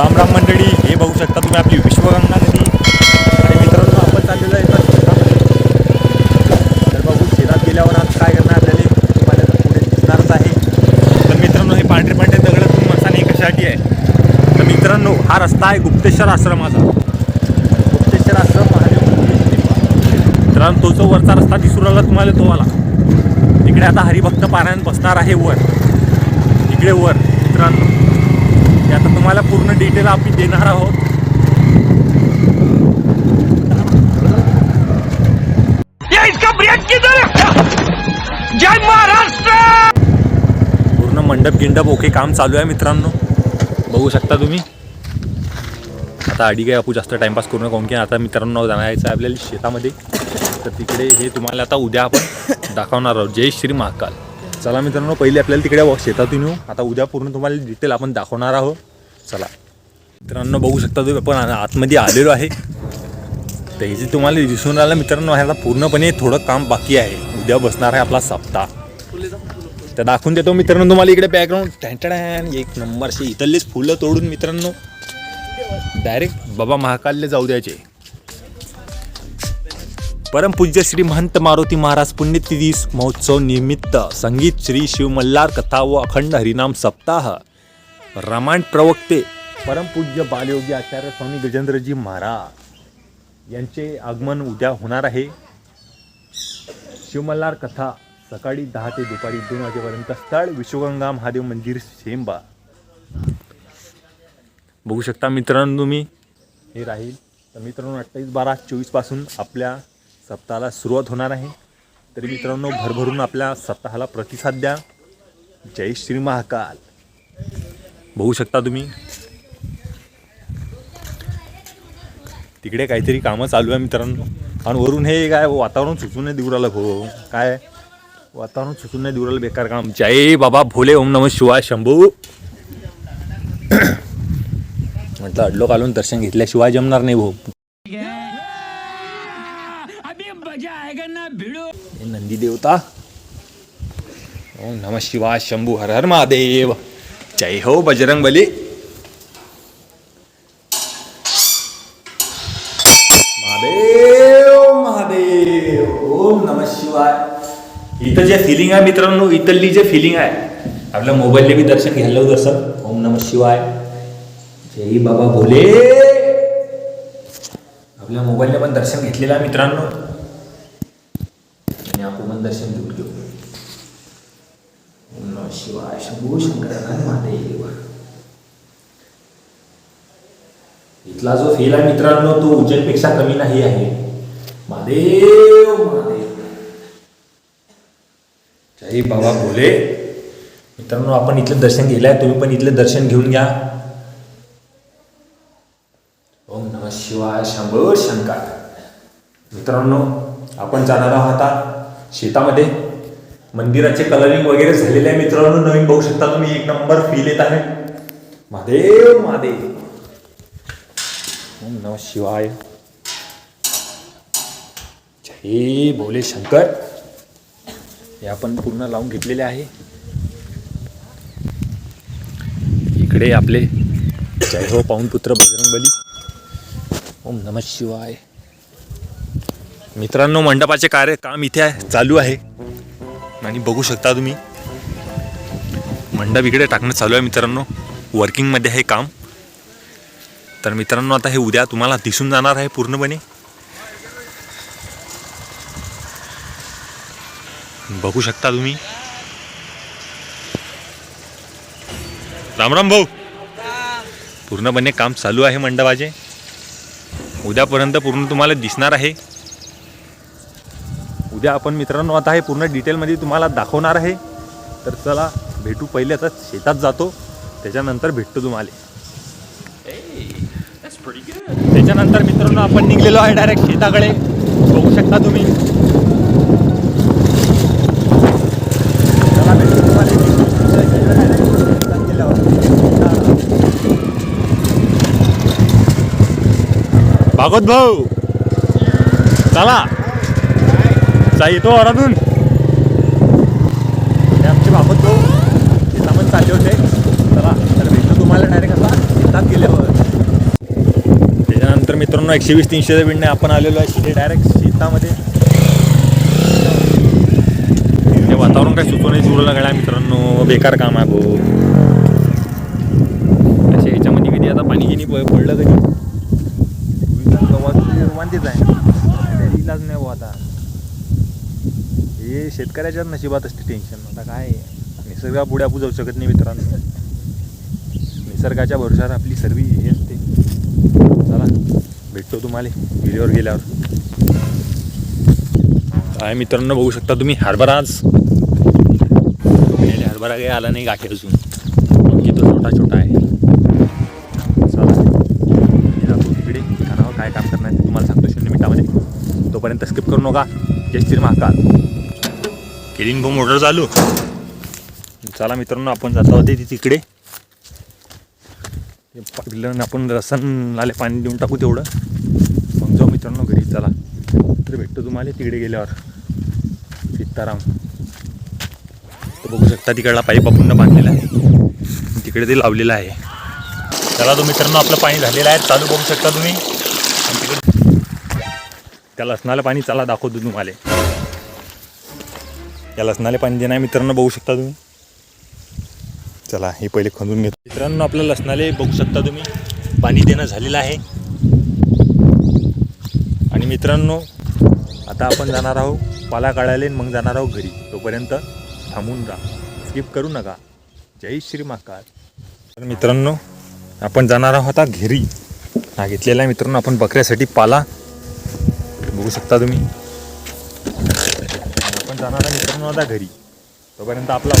राम राम मंडळी हे बघू शकता तुम्ही आपली विश्वगंगा नदी. आणि मित्रांनो आपण चाललेलो आहे तर बघू शेतात गेल्यावर आज काय करणार आपल्याला? तुम्हाला पुढे दिसणारच आहे. तर मित्रांनो हे पांढरे पांढरे दगड तुम्ही मसाने कशासाठी आहे? तर मित्रांनो हा रस्ता आहे गुप्तेश्वर आश्रमाचा. गुप्तेश्वर आश्रम महादेव मित्रांनो तो जो वरचा रस्ता दिसू लागला तुम्हाला तो आला. इकडे आता हरिभक्त पारायण बसणार आहे वर. इकडे वर मित्रांनो. तुम्हाला पूर्ण डिटेल आम्ही देणार आहोत. ये इसका ब्रेक किधर है? जय महाराष्ट्र! पूर्ण मंडप गिंडप ओके काम चालू आहे मित्रांनो. बघू शकता तुम्ही. आता आडी काय आपू जास्त टाइमपास करू नका की आता मित्रांनो जायचं आहे आपल्याला शेतामध्ये. तर तिकडे हे तुम्हाला आता उद्या आपण दाखवणार आहोत. जय श्री महाकाल. चला मित्रांनो पहिले आपल्याला तिकडे शेतातून येऊ. आता उद्या पूर्ण तुम्हाला डिटेल आपण दाखवणार आहोत. चला. मित्रांनो बघू शकता तुम्ही आपण आतमध्ये आलेलो आहे. तर हे जे तुम्हाला दिसून राहिलं मित्रांनो ह्याला पूर्णपणे थोडं काम बाकी आहे. उद्या बसणार आहे आपला सप्ताह. तर दाखवून देतो मित्रांनो तुम्हाला इकडे बॅकग्राऊंड टँटड एक नंबरचे इथलेच फुलं तोडून मित्रांनो. डायरेक्ट बाबा महाकालले जाऊ द्यायचे. परमपूज्य श्री महंत मारुती महाराज पुण्यतिथी महोत्सव निमित्त संगीत श्री शिव मल्हार कथा व अखंड हरिनाम सप्ताह. रामायण प्रवक्ते परमपूज्य बालयोगी आचार्य स्वामी गजेंद्रजी महाराज यांचे आगमन उद्या होणार आहे. शिवमल्हार कथा सकाळी दहा ते दुपारी दोन वाजेपर्यंत स्थळ विश्वगंगा महादेव मंदिर शेंबा बघू शकता मित्रांनो तुम्ही. हे राहील. तर मित्रांनो अठ्ठावीस बारा चोवीसपासून आपल्या सप्ताहाला सुरुवात होणार आहे. तरी मित्रांनो भरभरून आपल्या सप्ताहाला प्रतिसाद द्या. जय श्री महाकाल. बघू शकता तुम्ही. तिकडे काहीतरी कामं चालू आहे मित्रांनो. आणि वरून हे काय वातावरण सुचून नाही देऊ राहिलं हो काय? वातावरण सुचून नाही देऊ राहिलं बेकार काम. जय बाबा भोले ओम नम शिवाय शंभू. म्हटलं अडलो कालून दर्शन घेतल्याशिवाय जमणार नाही भाऊ. नंदी देवता. ओम नम शिवाय शंभू हर हर महादेव. जय हो बजरंग बली महादेव महादेव ओम नम शिवाय इथं जे फिलिंग आहे मित्रांनो इथली जे फिलिंग आहे आपल्या मोबाईलने बी दर्शन घ्यायला लावू दर्शन ओम नम शिवाय जय बाबा भोले आपल्या मोबाईलने पण दर्शन घेतलेलं आहे मित्रांनो आणि आपण पण दर्शन घेऊ शिवाय शंभू शंकर महादेव इथला जो फेल आहे मित्रांनो तो उज्जैनपेक्षा कमी नाही आहे. महादेव महादेव. जय बाबा भोले. मित्रांनो आपण इथलं दर्शन घेतलंय तुम्ही पण इथलं दर्शन घेऊन घ्या. ओम नम शिवाय शंभर शंकर. मित्रांनो आपण जाणार आहोत आता शेतामध्ये. मंदिराचे कलरिंग वगैरे झालेले आहे मित्रांनो. नवीन बघू शकता तुम्ही एक नंबर फील येत आहे. महादेव महादेव. ओम नम शिवाय. जय भोले शंकर. हे आपण पूर्ण लावून घेतलेले आहे. इकडे आपले जय हो पाऊनपुत्र बजरंग बली ओम नम शिवाय. मित्रांनो मंडपाचे कार्य काम इथे चालू आहे. आणि बघू शकता तुम्ही. मंडप इकडे टाकणं चालू आहे मित्रांनो. वर्किंगमध्ये हे काम. तर मित्रांनो आता हे उद्या तुम्हाला दिसून जाणार आहे पूर्णपणे. बघू शकता तुम्ही. राम राम भाऊ. पूर्णपणे काम चालू आहे मंडपाचे. उद्यापर्यंत पूर्ण तुम्हाला दिसणार आहे. उद्या आपण मित्रांनो आता हे पूर्ण डिटेलमध्ये तुम्हाला दाखवणार आहे. तर चला भेटू पहिले आता शेतात जातो. त्याच्यानंतर भेटतो तुम्हाला. त्याच्यानंतर मित्रांनो आपण निघलेलो आहे डायरेक्ट शेताकडे. बघू शकता तुम्ही. भागवत भाऊ चला. चा येतो वरातून हे आमचे भागवत भाऊ शेतामध्ये चालले होते. चला तर भेटतो तुम्हाला डायरेक्ट आता शेतात गेल्यावर मित्रांनो एकशे वीस तीनशे बिंडे आपण आलेलो आहे तिथे डायरेक्ट शेतामध्ये ते वातावरण काय सुचवून नाही सुरू लागला मित्रांनो? बेकार काम आहे भाऊ अशा ह्याच्यामध्ये कधी आता पाणी प- पडलं कधी? गव्हाचं वांतेच आहे. त्याला इलाज नाही भाऊ आता. हे शेतकऱ्याच्याच नशिबात असते टेन्शन आता काय निसर्गा पुढे आपण जाऊ शकत नाही मित्रांनो. निसर्गाच्या भरोशावर आपली सर्व हे असते. चला भेटतो तुम्हाला व्हिडिओवर गेल्यावर. काय मित्रांनो बघू शकता तुम्ही हरभरा आज. हरभरा काही आला नाही गाठी अजून. बाकी तो छोटा छोटा आहे. तिकडे. काय काम करणार तुम्हाला सांगतो शून्य मिनिटामध्ये तोपर्यंत स्किप करू नका. जय श्री महाकाल. केलीन भाऊ मोटर चालू. चला मित्रांनो आपण जात होते ती तिकडे ते आपण रसन आले पाणी देऊन टाकू तेवढं. मग जाऊ मित्रांनो घरी चला. तर भेटतो तुम्हाला तिकडे गेल्यावर. सीताराम. बघू शकता तिकडला पाईप आपण बांधलेला आहे. तिकडे ते लावलेलं आहे. चला तो मित्रांनो आपलं पाणी झालेलं आहे. चालू बघू शकता तुम्ही. आणि तिकडे त्या लसणाला पाणी चला दाखवतो तुम्हाला. या लसणाला पाणी देणार मित्रांनो बघू शकता तुम्ही. चला हे पहिले खंदून घेतो. मित्रांनो आपल्या लसणाले बघू शकता तुम्ही. पाणी देणं झालेलं आहे. आणि मित्रांनो आता आपण जाणार आहोत पाला काढायला मग जाणार आहोत घरी. तोपर्यंत थांबून राहा. स्किप करू नका. जय श्री महाकाल. तर मित्रांनो आपण जाणार आहोत आता घरी. हा घेतलेला आहे मित्रांनो. आपण बकऱ्यासाठी पाला. बघू शकता तुम्ही. जाणार आहे मित्रांनो आता घरी. तोपर्यंत आपला